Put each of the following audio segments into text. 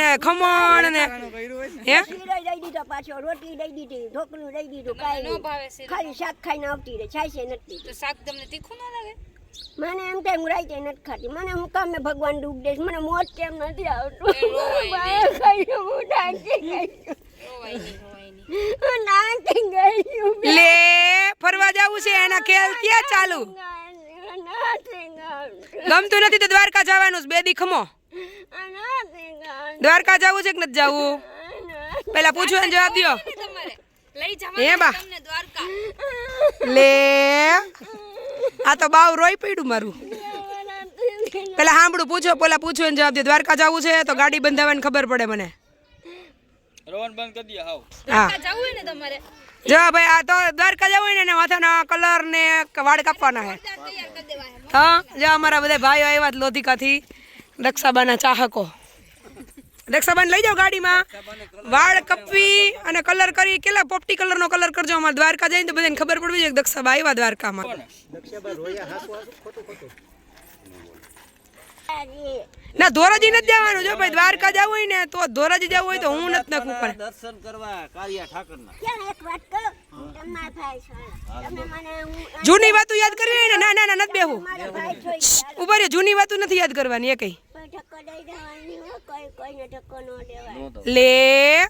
ને ખમણ ને. હે? દઈ દીધો પાછો રોટલી દઈ દીધી ઢોકળું દઈ દીધું કાઈ નો ભાવે નહીં. ખાલી શાક ખાઈને આવતી રહે છાય છે નથી તો શાક તમને તીખું ન લાગે? મને એમ થાય હું રાઈતે નથી ખાતી. મને હું કામે ભગવાન દુઃખ દઈશ મને મોત કેમ નથી આવતું? ખાઈ હું ડાંકી ગઈ ડાંકી ગઈ લે ફરવા જવું છે એના ખેલ ક્યાં ચાલુ? ગમતું. નથી તો દ્વારકા જવાનું બે દી ખમો. દ્વારકા જવું છે કે નથી જવું? પેલા પૂછવું એને જવાબ દ્યો. તમારે એ બા. લે. આ તો બાવ રોઈ પડ્યું મારું. પેલા સાંભળું પૂછો પેલા પૂછો એને જવાબ દે દ્વારકા જવું છે તો ગાડી બંધાવવાની ખબર પડે મને. રોહન બંધ કરી દે હાવ. હા. દ્વારકા જવું હોય ને તમારે? જો ભાઈ આ તો દ્વારકા જવું હોય ને માથાના કલર ને વાળ કાપવાના હે. તૈયાર કરી હા જો અમારા બધા ભાઈઓ આવ્યા લોધિકાથી દક્ષાબાના ચાહકો. દક્ષાબાને લઈ જાઓ ગાડીમાં. વાળ કપવી અને કલર કરી કેટલા પોપટી કલરનો કલર કરજો અમારે દ્વારકા જઈને તો બધાને ખબર પડવી જોઈએ કે દક્ષાબા આવ્યા દ્વારકામાં. ના ધોરાજી નથી જવાનું. જો ભાઈ દ્વારકા જવું હોય ને તો ધોરાજી જવું હોય તો હું નથી નાખવું પડે દર્શન કરવા કાળિયા ઠાકરના. એક વાત કહું? તમારા ભાઈ છો. તમે મને હું- જૂની વાતો યાદ કરવી હોય ને? ના ના ના નથી બેહું ઊભા. ઉપર જૂની વાતો નથી યાદ કરવાની એ કઈ. ન. લે.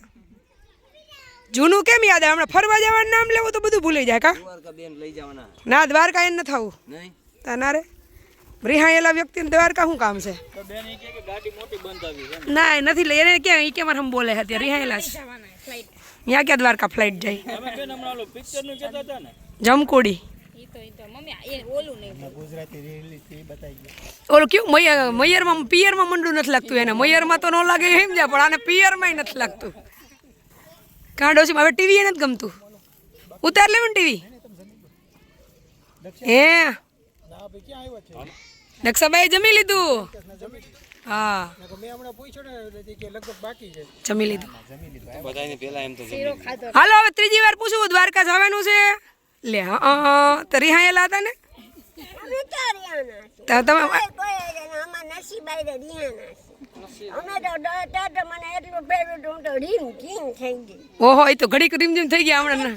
જૂનું કેમ યાદ આવે? હમણાં ફરવા જવાનું નામ લેવું તો બધું ભૂલી જાય કા? દ્વારકા બેન લઈ જવાના. ના દ્વારકા એને નથી થવું. નહીં? તાના રે. રિહાયેલા વ્યક્તિને દ્વારકા શું કામ છે? તો બેન ઈ કહે કે ગાડી મોટી બંધ આવી છે ના એ નથી લઈ. એને ક્યાં એ કેમ હમ બોલે હતી રિહાયેલા છે. ત્યાં ક્યાં દ્વારકા ફ્લાઇટ જાય? તમે બેન હમણાં ઓલું પિક્ચરનું કહેતા હતા ને? જમકોડી. ઓલું કેવું? મૈયર મૈયરમાં પિયરમાં મંડું નથી લાગતું એને. મૈયરમાં તો ન લાગે એમ જાય પણ આને પિયરમાં નથી લાગતું. કાંડોશીમાં હવે ટીવી નથી ગમતું. ઉતાર લેવું ને ટીવી. હે? દક્ષાબાઈ જમી લીધું? હા. જમી લીધું. હાલો હવે ત્રીજી વાર પૂછું દ્વારકા જવાનું છે. લે હા તો રિહાયેલા હતા ને. તો તમે. ઓહો એ તો ઘડીક રીમઝીમ થઈ ગયા હમણાં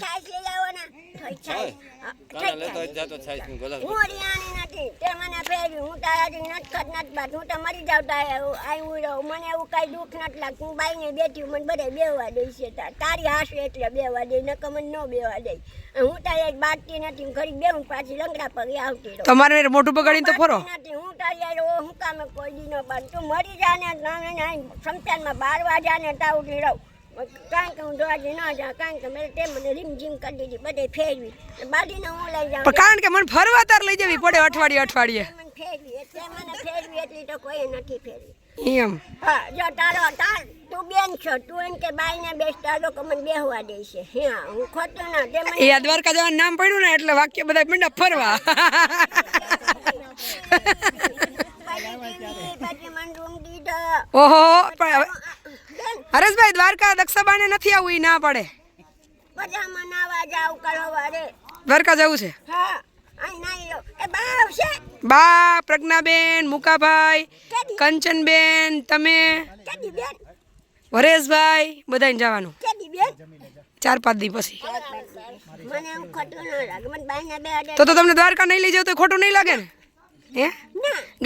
બેવા તાર હાશે એટલે બેવા દે નકર મને ન બેવા દે. હું તારી બાટતી નથી ઘડી બેહું પાછી લંગડા પગે આવતી તમારે મોટું બગાડીને તો ફરો. નથી હું તારી હું કામે કોઈ દી ન બાંધ. તું મરી જા ને સમતાનમાં બાર વાગ્યા ને તાવડી રહું. કારણ કે હું દોડી ન જા કારણ કે મેં તે મને રીમ જીમ કરી દીધી બધે ફેરવી. બાડીને હું લઈ જાઉં. કારણ કે મને ફરવા તાર લઈ જવી પડે અઠવાડિયે અઠવાડિયે. મને ફેરવી એટલે મને ફેરવી એટલી તો કોઈ નથી ફેરવી. એમ. હા જો તારો તાર તું બેન છો તું એમ કે બાઈને બેસતા લોકો મને બેહવા દે છે હા હું ખોટું ના તે મને એ દ્વારકા જવાનું નામ પડ્યું ને એટલે વાક્ય બધા મીંડા ફરવા. ઓહો પણ હરેશભાઈ દ્વારકા દક્ષાબાને નથી આવું ઈ ના પડે. દ્વારકા જવું છે? એ બા પ્રજ્ઞાબેન મુકાભાઈ કંચનબેન તમે? હરેશભાઈ બધાને જવાનું. ચાર પાંચ દી પછી. તો તો તમને દ્વારકા નહીં લઈ જાવ તો ખોટું નહીં લાગે ને? હે?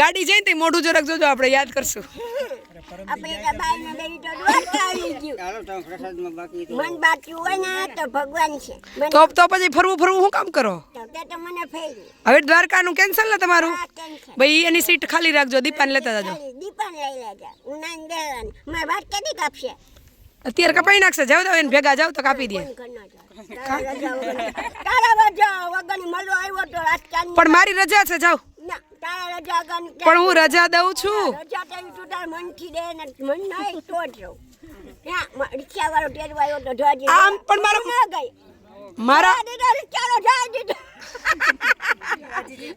ગાડી જઈને તે મોઢું જરાક જોજો આપણે યાદ કરશું. આપણે તો બાઈને તો દ્વારકા આવી ગયું મન બાકી હોય ને તો ભગવાન છે તો તો પછી ફરવું ફરવું શું કામ કરો તો તે તો હવે દ્વારકાનું કેન્સલ ને તમારું ભાઈ એની સીટ ખાલી રાખજો દીપાને લેતા જાજો દીપાને લઈ લેજા ઉનાઈને દેવાની મારી વાત કેદી કાપશે અત્યારે કપાઈ નાખશે જાવ તો એને ભેગા જાવ તો કાપી દે જાવ. પણ મારી રજા છે જાવ પણ હું રજા દઉં છું. રજા તેવી તું તારા મનથી દે ને મન નહીં તો જ રહું. ત્યાં રિક્ષા વાળો ટેરવાયો તો ધોજી આમ પણ મારો- ના ગઈ. મારા દીધો રિક્ષાનો જાય દીધો.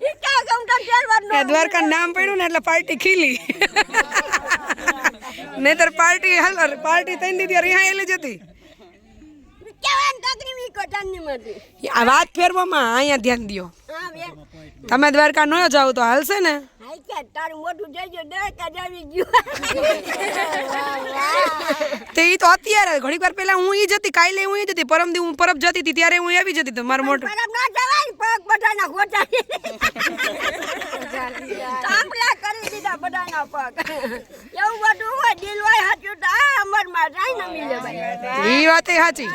રિક્ષા ગમ તો ટેરવાનો દ્વારકા નામ પડ્યું ને એટલે પાર્ટી ખીલી. નહીતર પાર્ટી હાલ પાર્ટી થઈ દીધી અહીંયા જ જતી આ વાત ફેરવામાં અહીંયા ધ્યાન બેન તમે દ્વારકા ન જાવ તો હાલશે ને? તે તો અત્યારે ઘણી વાર પેલા હું ઈ જતી કાલે હું ઈ જતી પરમ દી હું પરબ જતી હતી ત્યારે હું આવી જતી મારો મોટું ઈ વાત સાચી.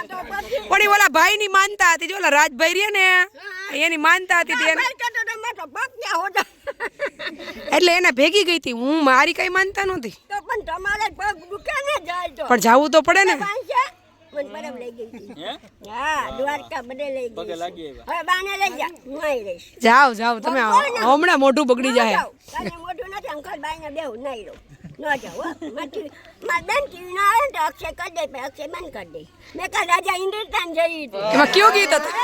પણ ઓલા ભાઈ ની માનતા હતી જો ઓલા રાજભાઈ રે ને એની માનતા હતી તે એને- એટલે એને ભેગી ગઈ હતી. હું મારી કઈ માનતા નહોતી. પણ તમારે પગ દુખે ને જાય તો. પણ જાવું તો પડે ને. પાંચે મને બરફ લઈ ગઈ હતી. હે? હા દ્વારકા બધે લઈ પગે ગઈ લાગી છે. આવ્યા. હવે બાને લઈ જા. હું અહીં જાઓ જાઓ. તમે હમણાં મોઢું બગડી જાય. મોઢું નથી અંકલ બાઈને બેહું નહીં રહું. ન જાઉં હો મારી મારી બેન ટીવી ના આવે ને તો અક્ષય કરી દે પછી અક્ષય બંધ કરી દે મેં કાલ રાજા હિન્દુસ્તાન જઈ હતી એમાં કયું ગીત હતું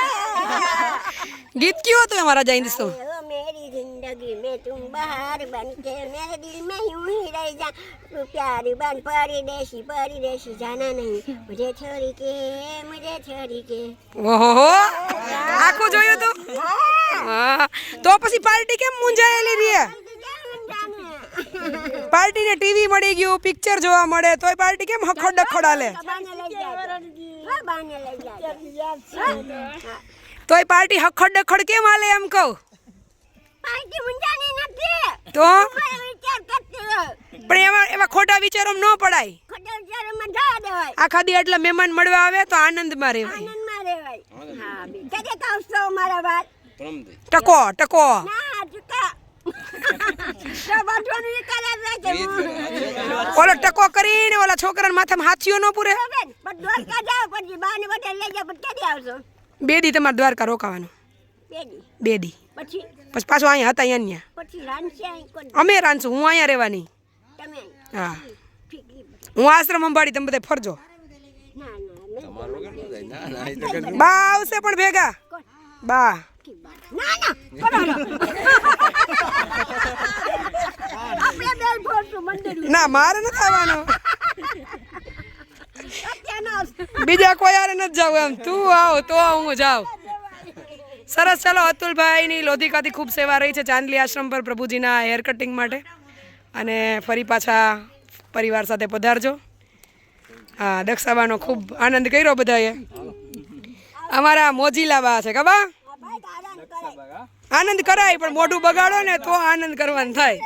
ગીત કયું હતું એમાં રાજા હિન્દુસ્તાન ओ मेरी जिंदगी में तुम बाहर बन के मेरे दिल में यूं ही रह जा तू प्यारी बन परदेसी परदेसी जाना नहीं मुझे छोड़ी के मुझे छोड़ी के ઓહો આખું જોયું તું હા તો પછી પાર્ટી કેમ મુંજાયેલી રહે પાર્ટી ને ટીવી મળી ગયું પિક્ચર જોવા મળે તોય પાર્ટી કેમ હખડ ડખડ હાલે? બાને લઈ જાય હા બાને લઈ જાય તોય પાર્ટી હખડ ડખડ કેમ હાલે એમ કહું? પાર્ટી મુંજાની નથી તો? મેં વિચાર કરતી રહો પણ એવા એવા ખોટા વિચારો ન પડાય. આખા દી એટલે મહેમાન મળવા આવે તો આનંદમાં રહેવાય. ટકો ટકો ના ચૂકા તો બાંધવાનું એ કરે છે કે હું ઓલો ટકો કરીને ઓલા છોકરાના માથામાં હાથીઓ ન પૂરે? બે દી તમારે દ્વારકા રોકાવાનું. બે દી પછી? પછી પાછું અહીંયા હતા અહીંયા અમે રાંધશું હું અહીંયા રહેવાની. હા. હું આશ્રમ અંબાડી તમે બધા ફરજો. બા આવશે પણ ભેગા. બા. ના ના ના, મારે નથી આવવાનું બીજા કોઈ યાર નથી જાવ એમ. તું આવ, તો હું જાઉં. સરસ, ચાલો, અતુલભાઈની લોધિકાથી ખૂબ સેવા રહી છે ચાંદલી આશ્રમ પર પ્રભુજીના હેર કટિંગ માટે. અને ફરી પાછા પરિવાર સાથે પધારજો. હા, દક્ષાબાનો ખૂબ આનંદ કર્યો બધાએ. અમારા મોજીલા બા? છે કબા આનંદ કરાય પણ મોઢું બગાડો ને તો આનંદ કરવાનું થાય.